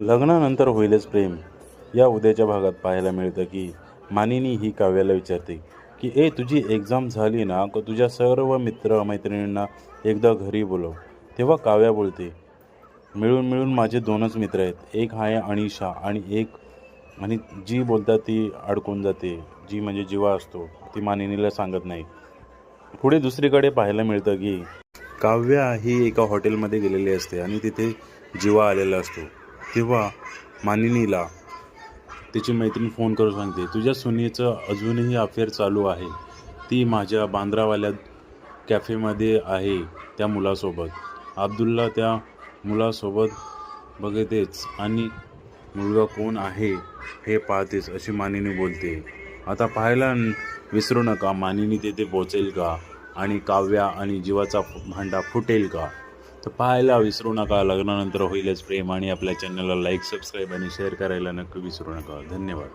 लग्नानंतर होईलच प्रेम. या उद्याच्या भागात पाहायला मिळतं की मानिनी ही काव्याला विचारते की ए तुझी एक्झाम झाली ना? का तुझ्या सर्व मित्र मैत्रिणींना एकदा घरी बोलव. तेव्हा काव्या बोलते मिळून मिळून माझे दोनच मित्र आहेत. एक आहे अनिशा आणि एक आणि जी बोलतात ती अडकून जाते. जी म्हणजे जीवा असतो. ती मानिनीला सांगत नाही. पुढे दुसरीकडे पाहायला मिळतं की काव्या ही एका हॉटेलमध्ये गेलेली असते आणि तिथे जीवा आलेला असतो. तेव्हा मानिनीला तिची मैत्रीण फोन करून सांगते तुझ्या सुनेचं अजूनही अफेअर चालू आहे. ती माझ्या बांद्रावाल्या कॅफेमध्ये आहे त्या मुलासोबत. अब्दुल्ला त्या मुलासोबत बघतेच. आणि मुलगा कोण आहे हे पाहतेच अशी मानिनी बोलते. आता पाहायला विसरू नका. मानिनी तेथे पोचेल का? आणि काव्या आणि जीवाचा भांडा फुटेल का? तर पाहायला विसरू नका. लग्नानंतर होईलच प्रेम आणि आपल्या चॅनलला लाईक सबस्क्राईब आणि शेअर करायला नक्की विसरू नका. धन्यवाद.